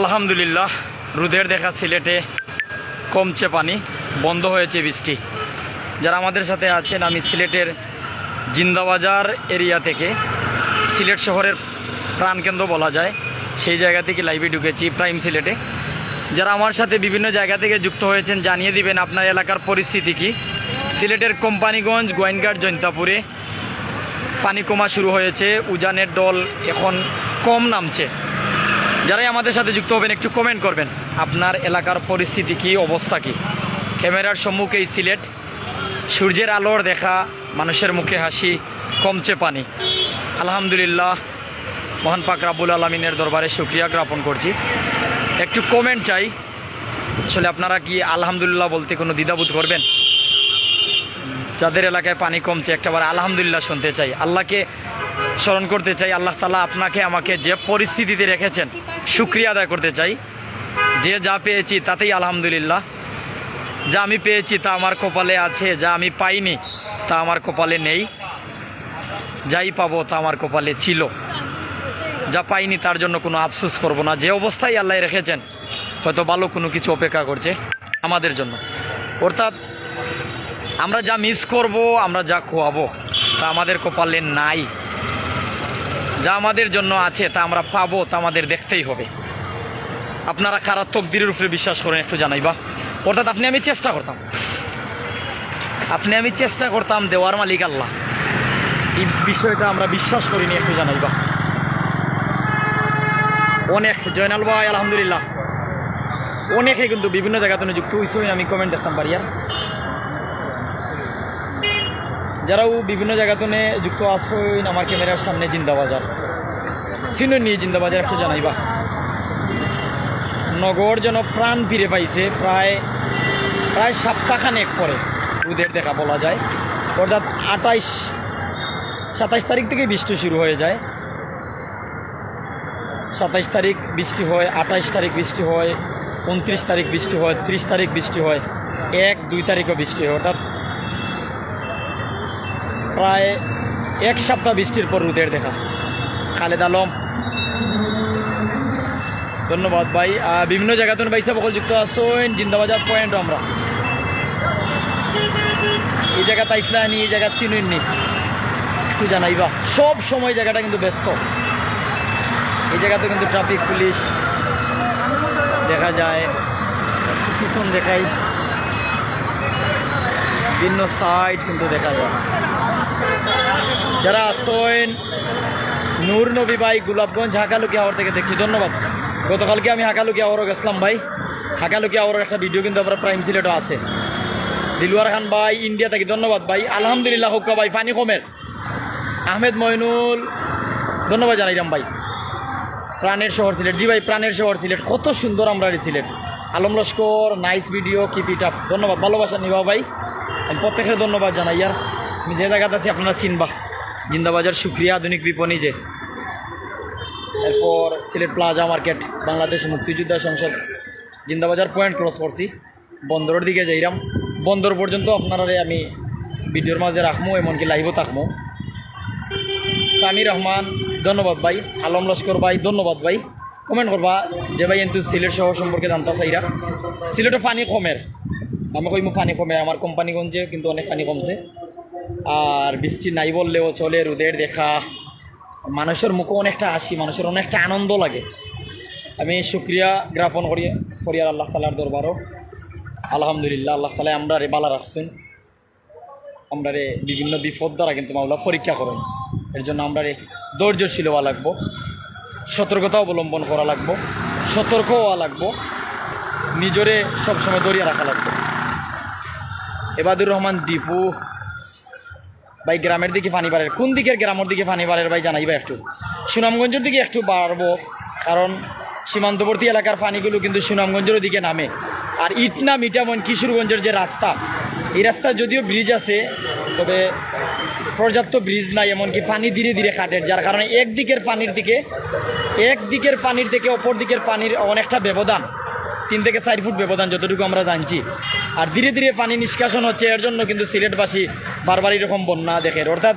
আলহামদুলিল্লাহ, রোদের দেখা সিলেটে কমছে পানি, বন্ধ হয়েছে বৃষ্টি। যারা আমাদের সাথে আছেন, আমি সিলেটের জিন্দাবাজার এরিয়া থেকে, সিলেট শহরের প্রাণকেন্দ্র বলা যায়, সেই জায়গা থেকে লাইভে ঢুকেছি, প্রাইম সিলেটে। যারা আমার সাথে বিভিন্ন জায়গা থেকে যুক্ত হয়েছেন, জানিয়ে দিবেন আপনার এলাকার পরিস্থিতি কি। সিলেটের কোম্পানিগঞ্জ, গোয়েনঘাট, জৈন্তাপুরে পানি কমা শুরু হয়েছে, উজানের দল এখন কম নামছে। যারাই আমাদের সাথে যুক্ত হবেন, একটু কমেন্ট করবেন, আপনার এলাকার পরিস্থিতি কি, অবস্থা কি? ক্যামেরার সম্মুখে এই সিলেট, সূর্যের আলোর দেখা, মানুষের মুখে হাসি, কমছে পানি। আলহামদুলিল্লাহ, মহান পাক রাবুল আলমিনের দরবারে সুক্রিয়া জ্ঞাপন করছি। একটু কমেন্ট চাই, আসলে আপনারা কি আলহামদুলিল্লাহ বলতে কোনো দ্বিধাবোধ করবেন? যাদের এলাকায় পানি কমছে, একটাবার আলহামদুলিল্লাহ শুনতে চাই। আল্লাহকে স্মরণ করতে চাই, আল্লাহ তালা আপনাকে আমাকে যে পরিস্থিতিতে রেখেছেন সুক্রিয়া আদায় করতে চাই। যে যা পেয়েছি তাতেই আলহামদুলিল্লাহ। যা আমি পেয়েছি তা আমার কপালে আছে, যা আমি পাইনি তা আমার কপালে নেই। যাই পাবো তা আমার কপালে ছিল। যা পাইনি তার জন্য কোনো আফসোস করব না। যে অবস্থায় আল্লাহ রেখেছেন, হয়তো ভালো কোনো কিছু অপেক্ষা করছে আমাদের জন্য। অর্থাৎ আমরা যা মিস করব, আমরা যা খোয়াবো তা আমাদের কপালে নাই। যা আমাদের জন্য আছে, তা আমরা পাবো, তা আমাদের দেখতেই হবে। আপনারা কারা তকদিরের উপরে বিশ্বাস করেন একটু জানাইবা অর্থাৎ আপনি আমি চেষ্টা করতাম। আপনি আমি চেষ্টা করতাম দেওয়ার মালিক আল্লাহ। এই বিষয়টা আমরা বিশ্বাস করিনি একটু জানাইবা অনেক, জয়নাল ভাই, আলহামদুলিল্লাহ। অনেকে কিন্তু বিভিন্ন জায়গাতে যুক্ত হয়েছে আমি কমেন্ট দেখতাম পারি আর যারাও বিভিন্ন জায়গাতে যুক্ত আসইন আমার ক্যামেরার সামনে জিন্দাবাজার। সিনো নিয়ে জিন্দাবাজার একটু জানাইবা। নগর যেন প্রাণ ফিরে পাইছে, প্রায় প্রায় সপ্তাহখানেক পরে রোদের দেখা বলা যায়। অর্থাৎ আঠাইশ, সাতাইশ তারিখ থেকে বৃষ্টি শুরু হয়ে যায়। সাতাইশ তারিখ বৃষ্টি হয়, আঠাইশ তারিখ বৃষ্টি হয়, উনত্রিশ তারিখ বৃষ্টি হয়, ত্রিশ তারিখ বৃষ্টি হয়, এক, দুই তারিখও বৃষ্টি হয়। অর্থাৎ প্রায় এক সপ্তাহ বৃষ্টির পর রোদের দেখা। খালেদ আলম। ধন্যবাদ ভাই। বিভিন্ন জায়গাতে বাইসা বকল যুক্ত আসেন জিন্দাবাজার পয়েন্ট আমরা। এই জায়গা তাইসলানি এই জায়গা চিনুননি একটু জানাইবা। সব সময় জায়গাটা কিন্তু ব্যস্ত। এই জায়গাতে কিন্তু ট্রাফিক, পুলিশ দেখা যায়। পিছন দেখাই। বিভিন্ন সাইড কিন্তু দেখা যায়। যারা আসেন নূর নবী ভাই, গোলাপগঞ্জ, হাকালুকি আওয়ার থেকে দেখছি। ধন্যবাদ। গতকালকে আমি হাকালুকি আওয়ারও গেছিলাম ভাই। হাকালুকি আওয়ারের একটা ভিডিও কিন্তু আমরা প্রাইম সিলেটও আছে। দিলওয়ার খান ভাই ইন্ডিয়া থেকে ধন্যবাদ ভাই। আলহামদুলিল্লাহ, হুক্কা ভাই, ফানি কমের আহমেদ মইনুল, ধন্যবাদ জানাইলাম ভাই। প্রাণের শহর সিলেট। জি ভাই, প্রাণের শহর সিলেট। কত সুন্দর আমরা Sylhet. Alam Laskar nice video keep it up ধন্যবাদ। ভালোবাসা নিবা ভাই। আমি প্রত্যেকের ধন্যবাদ জানাই আর আমি যে জায়গাতে আছি, আপনারা চিনবা। জিন্দাবাজার সুক্রিয়া আধুনিক বিপণী যে। এরপর সিলেট প্লাজা মার্কেট, বাংলাদেশ মুক্তিযোদ্ধা সংসদ। জিন্দাবাজার পয়েন্ট ক্রস করছি। বন্দরের দিকে যাইরাম। বন্দর পর্যন্ত আপনারা আমি ভিডিওর মাঝে রাখব এমনকি লাইভও থাকব সামি রহমান, ধন্যবাদ ভাই। আলম লস্কর ভাই, ধন্যবাদ ভাই। কমেন্ট করবা যে ভাই কিন্তু সিলেট শহর সম্পর্কে জানতা চাইরা। সিলেটে পানি কমের। আমি কইমু পানি কমে, আমার কোম্পানিগঞ্জে কিন্তু অনেক পানি কমছে। আর বৃষ্টি নাই বললেও চলে রোদের দেখা। মানুষের মুখে অনেকটা হাসি, মানুষের অনেকটা আনন্দ লাগে। আমি সুক্রিয়া জ্ঞাপন করি করি আর আল্লাহ তালার দরবারও। আলহামদুলিল্লাহ, আল্লাহ তালা আমরা রে বালা রাখছেন। আমরা রে বিভিন্ন বিপদ দ্বারা কিন্তু মামলা পরীক্ষা করেন। এর জন্য আমরা রে ধৈর্যশীল হওয়া লাগবো। সতর্কতা অবলম্বন করা লাগবো। সতর্ক হওয়া লাগবো। নিজরে সবসময় দরিয়া রাখা লাগবে। এবাদুর রহমান দীপু ভাই, গ্রামের দিকে পানি বাড়ে। কোন দিকের গ্রামের দিকে পানি বাড়ে ভাই জানাইবা একটু। সুনামগঞ্জের দিকে একটু বাড়বো, কারণ সীমান্তবর্তী এলাকার পানিগুলো কিন্তু সুনামগঞ্জের দিকে নামে। আর ইটনা মিটামন কিশোরগঞ্জের যে রাস্তা, এই রাস্তা যদিও ব্রিজ আছে, তবে পর্যাপ্ত ব্রিজ নাই, এমনকি পানি ধীরে ধীরে কাটে, যার কারণে একদিকের পানির দিকে, একদিকের পানির থেকে অপর দিকের পানির অনেকটা ব্যবধান, তিন থেকে চার ফুট ব্যবধান, যতটুকু আমরা জানছি। আর ধীরে ধীরে পানি নিষ্কাশন হচ্ছে, এর জন্য কিন্তু সিলেটবাসী বারবার এরকম বন্যা দেখে। অর্থাৎ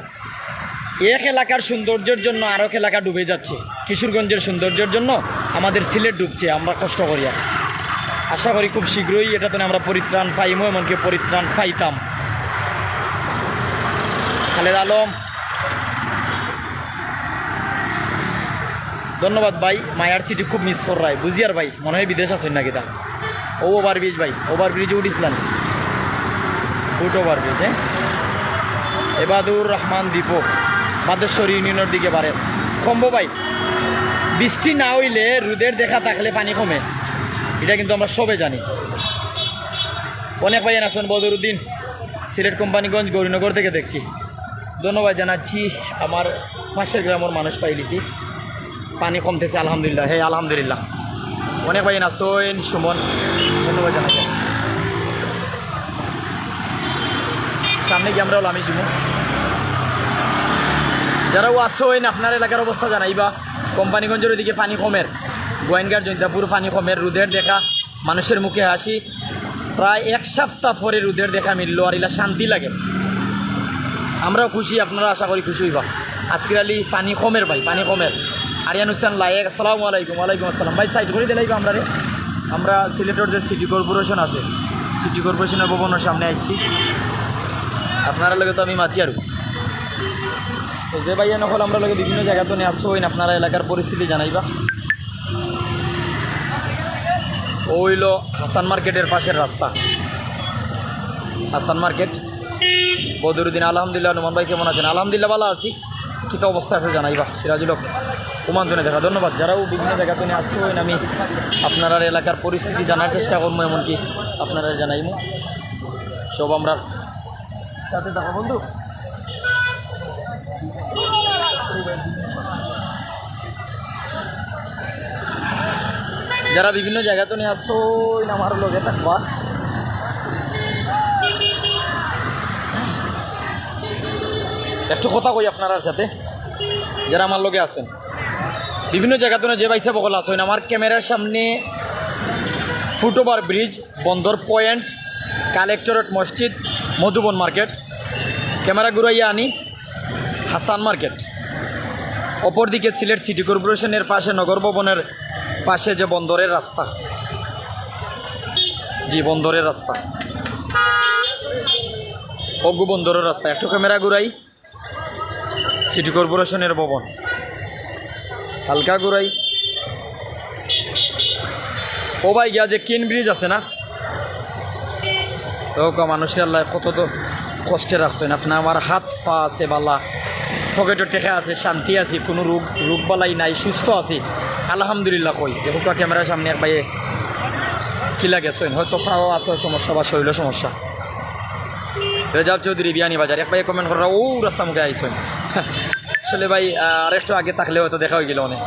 এক এলাকার সৌন্দর্যের জন্য আরেক এলাকা ডুবে যাচ্ছে। কিশোরগঞ্জের সৌন্দর্যের জন্য আমাদের সিলেট ডুবছে, আমরা কষ্ট করি আর। আশা করি খুব শীঘ্রই এটা তো আমরা পরিত্রাণ পাইমো, এমনকি পরিত্রাণ পাইতাম। খালেদ আলম। ধন্যবাদ ভাই, মায়ার সিটি খুব মিস কর বুঝিয়ার ভাই, মনে হয় বিদেশ আছেন নাকি তা? ও ওভার ব্রিজ ভাই ওভার ব্রিজে উঠিছিলেন ফুট ওভার ব্রিজ হ্যাঁ এবাদুর রহমান দীপক মাদেশ্বর ইউনিয়নের দিকে বাড়ে। কমবো ভাই, বৃষ্টি না হইলে রোদের দেখা থাকলে পানি কমে। এটা কিন্তু আমরা সবে জানি। অনেক ভাইয়ান আছেন বদরুদ্দিন, সিলেট কোম্পানিগঞ্জ, গৌরীনগর থেকে দেখছি। ধন্যবাদ জানাচ্ছি, আমার পাশের গ্রামের মানুষ পাইলিছি পানি কমতেছে, আলহামদুলিল্লাহ হ্যাঁ আলহামদুলিল্লাহ। অনেক ভাইয়ান আসেন সুমন। ধন্যবাদ জানাচ্ছি সামনে গিয়ে আমরা আমি জুমু যারা ও আসেন আপনার এলাকার অবস্থা জানাইবা। কোম্পানিগঞ্জের ওইদিকে পানি কমের, গোয়েনগার জৈন্তাপুর পানি কমের রোদের দেখা, মানুষের মুখে হাসি। প্রায় এক সপ্তাহ পরে রোদের দেখা মিললো আর এলা শান্তি লাগে। আমরাও খুশি, আপনারা আশা করি খুশি হইবা। আজকের আলী পানি কমের ভাই, পানি কমের। আরিয়ান হুসেন লায়েক, আসসালামু আলাইকুম, ওয়ালাইকুম আসসালাম। ভাই সাইড করে দিলাইবা আমরা রে। আমরা সিলেটের যে সিটি কর্পোরেশন আছে, সিটি কর্পোরেশনের ভবনের সামনে আইছি। আপনারা লগে তো আমি মাতি আর। তো যে ভাইয়া নকল, আমরা লগে বিভিন্ন জায়গা তো নিয়ে আসছো আপনারা এলাকার পরিস্থিতি জানাইবা। ওইল হাসান মার্কেটের পাশের রাস্তা। হাসান মার্কেট। বদরুদ্দিন, আলহামদুলিল্লাহ নুমান ভাই কেমন আছেন? আলহামদুলিল্লাহ ভালো আছি। কী অবস্থা আছে জানাইবা। সিরাজুল উমান্তনে দেখা। ধন্যবাদ। যারাও বিভিন্ন জায়গা তো নিয়ে আসছো আমি আপনার এলাকার পরিস্থিতি জানার চেষ্টা করব, এমনকি আপনারা জানাইমু সব আমরা সাথে থাকো, বন্ধু। যারা বিভিন্ন জায়গাতে নিয়ে আসছো আমার লগে থাকবা। একটু কথা কই আপনার সাথে? যারা আমার লোকে আছেন। বিভিন্ন জায়গা তো যে বাইসা বকল আসেন আমার ক্যামেরার সামনে foot over bridge, Bandar point, collectorate মসজিদ, মধুবন মার্কেট, ক্যামেরা ঘুরাইয়া আনি, হাসান মার্কেট। অপরদিকে সিলেট সিটি কর্পোরেশনের পাশে নগর ভবনের পাশে যে বন্দরের রাস্তা। জি, বন্দরের রাস্তা। অগু বন্দরের রাস্তা। একটু ক্যামেরা ঘুরাই। সিটি কর্পোরেশনের ভবন। হালকা ঘুরাই। ও ভাই, গিয়া যে কিন ব্রিজ আছে না? তো মানুষের আল্লাহ, কত তো কষ্টে রাখছেন। আপনি আমার হাত পা আছে, বালা। পকেটের টেকা আছে, শান্তি আছে, কোনো রোগ রোগ বালাই নাই, সুস্থ আছে। আলহামদুলিল্লাহ কই। দেখো ক্যামেরার সামনে এক ভাইয়ে কি লাগেছেন হয়তো খাওয়া এত সমস্যা বা শরীরের সমস্যা। রেজাব চৌধুরী বিয়ানি বাজার এক ভাই কমেন্ট করা ও রাস্তা মুখে আইসেন আসলে ভাই আর একটু আগে থাকলে হয়তো দেখা হয়ে গেল অনেক।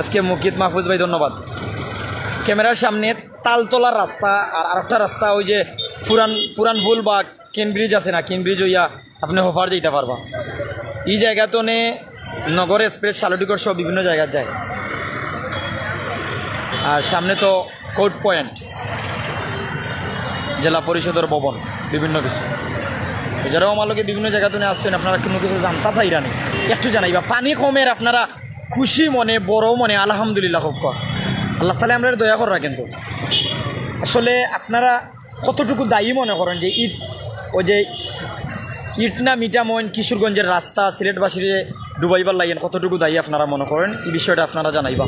আজকে মুকিত মাহফুজ ভাই, ধন্যবাদ। ক্যামেরার সামনে তালতলার রাস্তা আর আরেকটা রাস্তা, ওই যে পুরান পুরান ভুল বা কেন ব্রিজ আছে না? কেন ব্রিজ হইয়া আপনি হোফার যেতে পারবা। এই জায়গা তো নে নগর এক্সপ্রেস, শালটিকর সহ বিভিন্ন জায়গায় যায়। আর সামনে তো কোর্ট পয়েন্ট, জেলা পরিষদের ভবন, বিভিন্ন কিছু। যারাও আমার লোকে বিভিন্ন জায়গা তো আসছেন, আপনারা কোনো কিছু জানতা চাইরা নেই। একটু জানাইবা, পানি কমের আপনারা খুশি মনে, বড় মনে, আলহামদুলিল্লাহ হোক। আল্লাহ তালে আমরা দয়া করা কিন্তু আসলে আপনারা কতটুকু দায়ী মনে করেন যে ঈদ ওই যে ইট না মিটা মিটামইন কিশোরগঞ্জের রাস্তা, সিলেটবাসীর ডুবাইবার লাগেন কতটুকু দায়ী আপনারা মনে করেন? এই বিষয়টা আপনারা জানাইবা।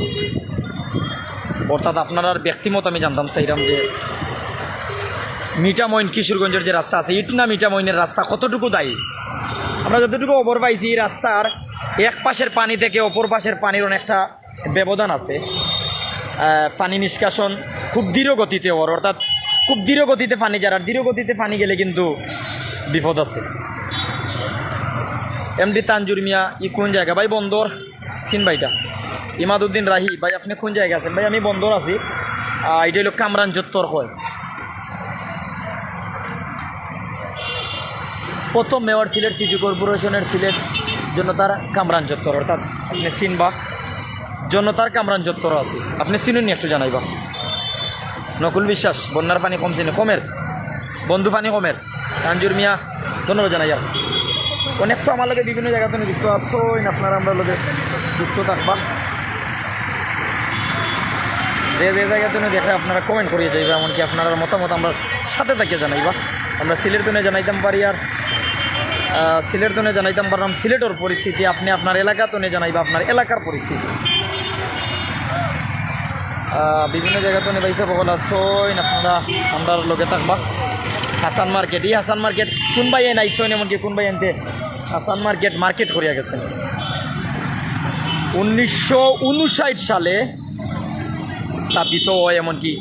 অর্থাৎ আপনার ব্যক্তিমত আমি জানতাম চাইলাম যে মিটামইন কিশোরগঞ্জের যে রাস্তা আছে ইটনা মিটামইনের রাস্তা, কতটুকু দায়ী? আমরা যতটুকু অপর পাইছি, এই রাস্তার এক পাশের পানি থেকে অপর পাশের পানির অনেকটা ব্যবধান আছে। পানি নিষ্কাশন খুব ধীর গতিতে ওর অর্থাৎ খুব ধীর গতিতে পানি, যারা ধীর গতিতে পানি গেলে কিন্তু বিপদ আছে। এমডি তানজুর মিয়া, ই কোন জায়গা? ভাই, বন্দর। সিন ভাইটা। ইমাদুদ্দিন রাহি। ভাই, আপনি কোন জায়গা আছেন? ভাই, আমি বন্দর আছি। এটা হলো কামরান চত্বর হয়। প্রথম মেয়র সিলেট সিটি কর্পোরেশনের সিলেট জনতার কামরান চত্বর, অর্থাৎ আপনি চিনবা, জনতার কামরান চত্বর আছে। আপনি চিনুন একটু জানাইবা। নকুল বিশ্বাস, বন্যার পানি কমছে না, কমের। বন্ধু পানি কমের। তানজুর মিয়া, ধন্যবাদ জানাই আর। অনেক তো আমার লগে বিভিন্ন জায়গাতে যুক্ত আসো আপনারা আমরা লগে যুক্ত থাকবা। যে যে জায়গাতে দেখে আপনারা কমেন্ট করিয়ে যাইবা, এমনকি আপনারা মতামত আমরা সাথে থাকিয়ে জানাইবা। আমরা সিলেট জানাইতাম পারি আর সিলেট তুনে জানাইতাম পারলাম সিলেটের পরিস্থিতি আপনি আপনার এলাকা তুনে জানাইবা আপনার এলাকার পরিস্থিতি। বিভিন্ন জায়গাতে নেবাইছে বগল আসইন আপনারা আমরা লগে থাকবা। হাসান মার্কেট ই হাসান মার্কেট কোন ভাই এন আইসইন এমনকি কোন ভাই এনতে হাসান মার্কেট মার্কেট করিয়া গেছেন। উনিশশো উনষাট সালে স্থাপিত হয় এমনকি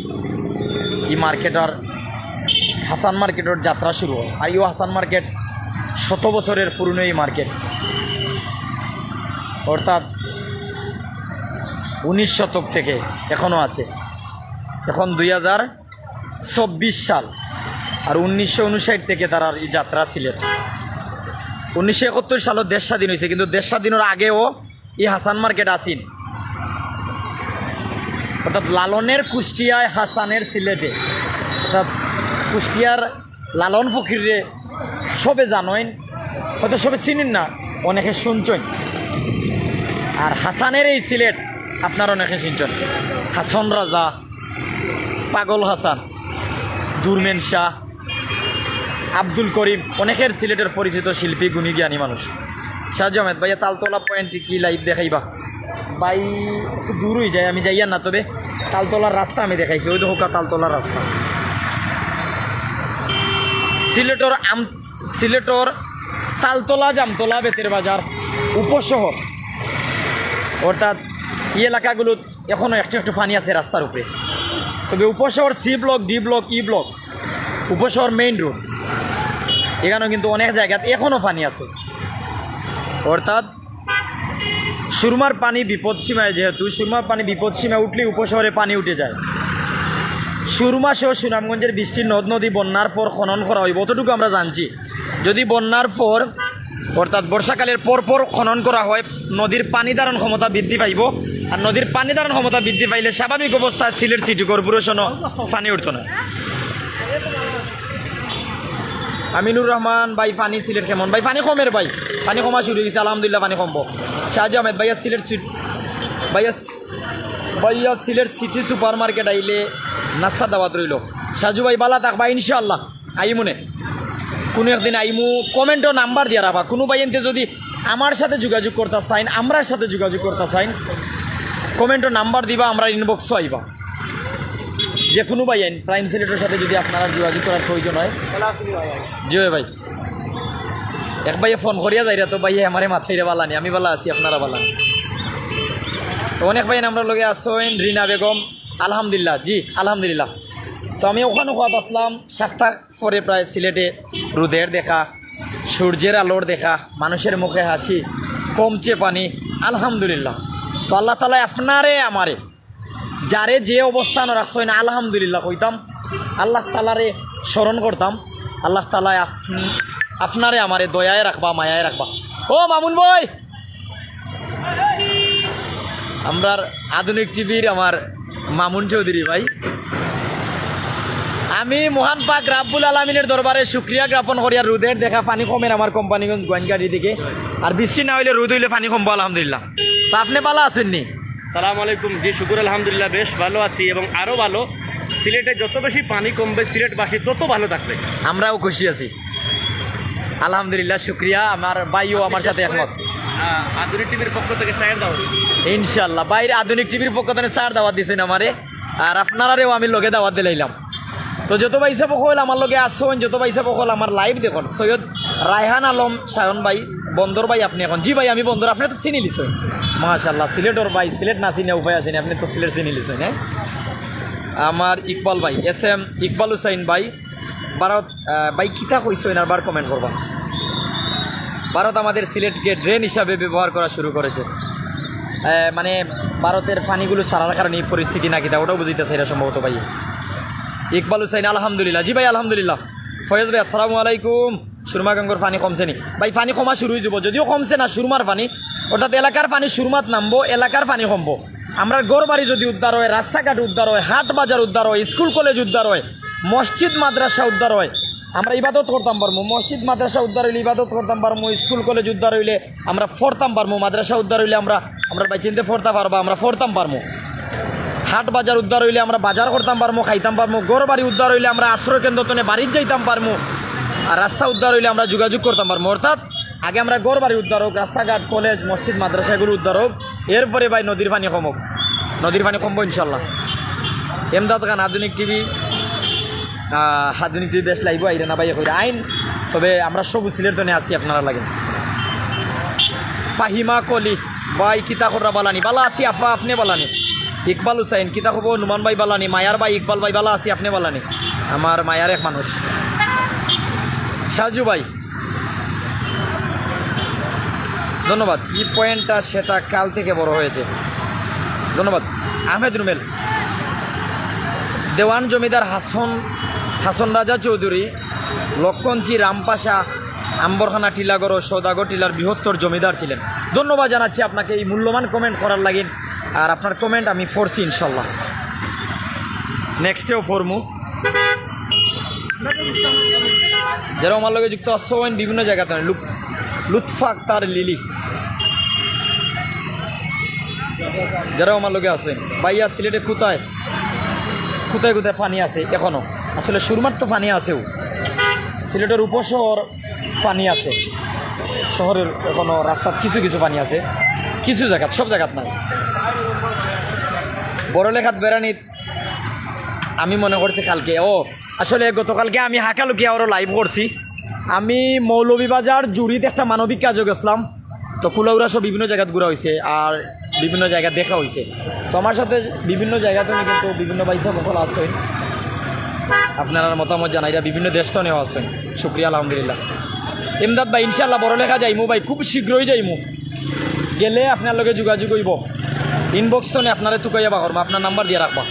এই মার্কেটার, হাসান মার্কেটের যাত্রা শুরু হয়। আর ইও হাসান মার্কেট শত বছরের পুরনো এই মার্কেট। অর্থাৎ উনিশ শতক থেকে এখনও আছে। এখন দুই হাজার চব্বিশ সাল আর উনিশশো উনষাট থেকে তার এই যাত্রা সিলেট উনিশশো একাত্তর সালত দেশ স্বাধীন হয়েছে, কিন্তু দেশ স্বাধীনের আগেও এই হাসান মার্কেট আসিন অর্থাৎ লালনের কুষ্টিয়ায় হাসানের সিলেটে। অর্থাৎ কুষ্টিয়ার লালন ফকিরে সবে জানেন হয়তো সবে চিনেন না, অনেকে শুনছেন আর হাসানের এই সিলেট, আপনার অনেকে শুনছেন হাসন রাজা, পাগল হাসান, দুরমেন শাহ, আব্দুল করিম, অনেকের সিলেটের পরিচিত শিল্পী, গুণী, জ্ঞানী মানুষ। সাহায্য আহমেদ, ভাইয়া, তালতলা পয়েন্টে কি লাইভ দেখাইবা? ভাই, একটু দূর হয়ে যায়, আমি যাইয়া না তবে। তালতলার রাস্তা আমি দেখাইছি, ওই দেখো তালতলার রাস্তা। সিলেটর আম সিলেটর তালতলা জামতলা বেতের বাজার, উপশহর। অর্থাৎ এই এলাকাগুলো এখনও একটু একটু পানি আছে রাস্তার উপরে। তবে Upashahar C block, D block, E block, Upashahar main road. এখানেও কিন্তু অনেক জায়গাতে এখনও পানি আছে। অর্থাৎ সুরমার পানি বিপদ সীমায় যেহেতু, সুরমার পানি বিপদ সীমায় উঠলে উপশহরে পানি উঠে যায়। সুরমা সহ সুনামগঞ্জের বৃষ্টির নদ নদী, বন্যার পর খনন করা হইব, অতটুকু আমরা জানছি। যদি বন্যার পর, অর্থাৎ বর্ষাকালের পর পর খনন করা হয়, নদীর পানি ধারণ ক্ষমতা বৃদ্ধি পাইব। আর নদীর পানি ধারণ ক্ষমতা বৃদ্ধি পাইলে স্বাভাবিক অবস্থায় সিলেট সিটি কর্পোরেশনও পানি উঠত না। আমিনুর রহমান, ভাই পানি সিলেট কেমন? ভাই, পানি কমের ভাই। পানি কমা শুরু হয়েছে আলহামদুলিল্লাহ পানি কমবো। শাহজি আহমেদ, ভাইয়া সিলেট সিট ভাইয়া ভাইয়া সিলেট সিটি সুপার মার্কেট আইলে নাস্তা দাওয়াত রইল। সাজু ভাই, বালা থাক ভাই ইনশাআল্লাহ। আই মনে কোনো একদিন আইমু? কমেন্টও নাম্বার দিয়া রাখবা। কোনো ভাই এনতে যদি আমার সাথে যোগাযোগ করতে চাইন আমরার সাথে যোগাযোগ করতে চাইন কমেন্টও নাম্বার দিবা, আমরা ইনবক্সও আইবা। যে কোনো ভাই আইন প্রাইম সিলেটের সাথে যদি আপনারা যোগাযোগ করার প্রয়োজন হয়। জি ভাই এক ভাইয়ে ফোন করিয়া যাই তো ভাইয়ে আমারে মাথায় রে বালানি আমি বালা আছি, আপনারা বালা তো অনেক ভাই আমরা লগে আসেন রিনা বেগম। আলহামদুলিল্লাহ, জি, আলহামদুলিল্লাহ। তো আমি ওখানে খাওয়াত আসলাম, সাতটা পরে প্রায় সিলেটে রোদের দেখা, সূর্যের আলোর দেখা, মানুষের মুখে হাসি, কমছে পানি, আলহামদুলিল্লাহ। তো আল্লাহ তালা আপনারে, আমারে, যারে যে অবস্থান রাখছেন আলহামদুলিল্লাহ কইতাম, আল্লাহ তালারে স্মরণ করতাম, আল্লাহ তালায় আপ- আপনারে আমারে দয়ায় রাখবা, মায়ায় রাখবা। ও মামুন ভাই! আমরার আধুনিক টিভির আমার মামুন চৌধুরী ভাই। আমি মহান পাক রাব্বুল আলমিনের দরবারে শুক্রিয়া জ্ঞাপন করি আর রোদের দেখা পানি কমের আমার কোম্পানিগঞ্জ গোয়েনগাড়ি দিকে আর বৃষ্টি না হইলে রোদ হইলে পানি কমবো আলহামদুলিল্লাহ। তা আপনি ভালো আছেননি সালাম আলাইকুম জি শুকুর আলহামদুলিল্লাহ বেশ ভালো আছি এবং আরও ভালো। সিলেটে যত বেশি পানি কমবে সিলেট সিলেটবাসী তত ভালো থাকবে। আমরাও খুশি আছি। আলহামদুলিল্লাহ শুক্রিয়া। আমার ভাইও আমার সাথে একমত। আধুনিক টিভির পক্ষ থেকে চায়ের দাও ইনশাল্লাহ বাইরে আধুনিক টিভির পক্ষ থেকে স্যার দাওয়াত দিয়েছেন আমারে। আর আপনারারেও আমি লগে দাওয়াত দিলাইলাম। তো যত বাইসা পকল, আমার লগে আসুন যত বাইসা পকল, আমার লাইভ দেখুন। সৈয়দ রায়হান আলম সায়ন ভাই, বন্দর ভাই আপনি এখন। জি ভাই, আমি বন্দর, আপনি তো চিনি লিছেন মাশাল্লাহ সিলেটর ভাই, সিলেট না চিনে উপায় আছেন আপনি তো সিলেট চিনি লিছেন হ্যাঁ আমার ইকবাল ভাই, এস এম ইকবাল হুসাইন ভাই। ভারত ভাই, কিতা কইছেন আর বার কমেন্ট করবা। ভারত আমাদের সিলেটকে ড্রেন হিসাবে ব্যবহার করা শুরু করেছে। মানে ভারতের পানিগুলো ছাড়ার কারণে এই পরিস্থিতি নাকি তা ওটাও বুঝিতেছে এটা সম্ভবত ভাই। ইকবাল হুসাইন, আলহামদুলিল্লাহ। জি ভাই, আলহামদুলিল্লাহ। ফয়েজ ভাই, আসসালামু আলাইকুম। সুরমা গঙ্গর পানি কমছে নি? ভাই, পানি কমা শুরু হয়ে যাব। যদিও কমছে না সুরমার পানি, অর্থাৎ এলাকার পানি সুরমাত নামবো, এলাকার পানি কমবো। আমরা গড় বাড়ি যদি উদ্ধার হয়, রাস্তাঘাট উদ্ধার হয়, হাট বাজার উদ্ধার হয়, স্কুল কলেজ উদ্ধার হয়, মসজিদ, মাদ্রাসা উদ্ধার হয়, আমরা ইবাদত করতাম পারব মসজিদ, মাদ্রাসা উদ্ধার হইলে ইবাদত করতাম পারব স্কুল কলেজ উদ্ধার হইলে আমরা ফরতাম পারব মাদ্রাসা উদ্ধার হইলে আমরা আমরা চিনতে ফরতে পারব, আমরা ফরতাম পারব হাট বাজার উদ্ধার হইলে আমরা বাজার করতাম পারব খাইতাম পারব গড় বাড়ি উদ্ধার হইলে আমরা আশ্রয় কেন্দ্র তনে বাড়ির যাইতাম পারব আর রাস্তা উদ্ধার হইলে আমরা যোগাযোগ করতাম পারব অর্থাৎ আগে আমরা গড় বাড়ি উদ্ধার হোক, রাস্তাঘাট, কলেজ, মসজিদ, মাদ্রাসা এগুলো উদ্ধার হোক, এরপরে ভাই নদীর পানি কমুক। নদীর পানি কমবো ইনশাল্লাহ। এমদাদ খান, আধুনিক টিভি। আধুনিক টিভি বেশ লাইব, আইরে না ভাই আইন। তবে আমরা সবু সিলের তনে আছি আপনারা লাগেন ফাহিমা কলি, ভাই কিতা করা বালানি। বালা আছি, আফা, আপনি বালানি। ইকবাল হুসাইন, কিতা খবর নুমান ভাই বালানি, মায়ার ভাই ইকবাল ভাই বালা আছি, আপনি বালানি। আমার মায়ার এক মানুষ। সাজু ভাই। ধন্যবাদ। কি পয়েন্টটা সেটা কাল থেকে বড় হয়েছে? ধন্যবাদ। আহমেদ রুমেল দেওয়ান জমিদার হাসন হাসন রাজা চৌধুরী লক্ষণচি রামপাশা, আম্বরখানা টিলাগড় সৌদাগর টিলার বৃহত্তর জমিদার ছিলেন। ধন্যবাদ জানাচ্ছি আপনাকে এই মূল্যবান কমেন্ট করার লাগিন আর আপনার কমেন্ট আমি পড়ছি ইনশাল্লাহ। নেক্সটেও ফরমু যারা আমার লগে যুক্ত আসছেন বিভিন্ন জায়গাতে লুৎ লুৎফা আক্তার লিলি। যারা আমার লগে আছেন ভাইয়া সিলেটে কোথায় কোথায় কোথায় পানি আছে এখনও। আসলে সুরমার তো পানি আছেও। সিলেটের উপশহর পানি আছে। শহরের এখনও রাস্তার কিছু কিছু পানি আছে। কিছু জায়গাত, সব জায়গাত নাই বড়লেখাত বেড়ানিত। আমি মনে করছি কালকে, ও, আসলে গতকালকে আমি হাকালুকি আরও লাইভ করছি। আমি মৌলভীবাজার জুড়িতে একটা মানবিক কাজে গেছিলাম। তো কুলাউরা সব বিভিন্ন জায়গাত ঘোরা হয়েছে আর বিভিন্ন জায়গা দেখা হয়েছে তো আমার সাথে বিভিন্ন জায়গাতে কিন্তু বিভিন্ন বাইসা বকল আসছেন আপনারা মতামত জানাইরা বিভিন্ন দেশ তো নেওয়া আছেন। শুক্রিয়া, আলহামদুলিল্লাহ। ইমদাদ ভাই ইনশাল্লাহ বড় লেখা যাইমু ভাই, খুব শীঘ্রই যাইমু। গেলে আপনার লগে যোগাযোগ হইব। ইনবক্স তো আপনারে তুকাইয়া বা করব আপনার নাম্বার দিয়ে রাখবা।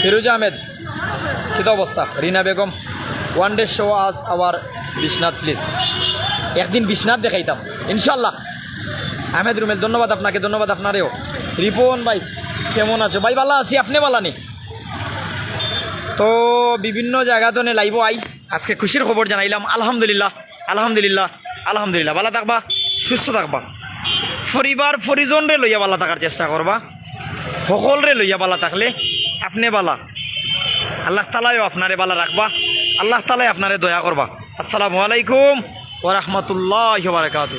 ফিরোজ আহমেদ, কিত অবস্থা? Rina Begum one day show us our Biswanath please একদিন বিশ্বনাথ দেখাইতাম ইনশাল্লাহ আহমেদ রুমেল, ধন্যবাদ আপনাকে, ধন্যবাদ আপনারেও। রিপন ভাই, কেমন আছো? ভাই, ভালো আছি, আপনি ভালো নেই তো বিভিন্ন জায়গা তো লাইব আই। আজকে খুশির খবর জানাইলাম, আলহামদুলিল্লাহ আলহামদুলিল্লাহ। আলহামদুলিল্লাহ, ভালো থাকবা, সুস্থ থাকবা। পরিবার পরিজনরে লইয়া ভালো থাকার চেষ্টা করবা। সকলরে লইয়া বালা থাকলে আপনি বালা আল্লাহ তালাইও আপনারে বালা রাখবা। আল্লাহ তালাই আপনারে দয়া করবা। আসসালামু আলাইকুম ওরহমতুল্লাহ বারকাত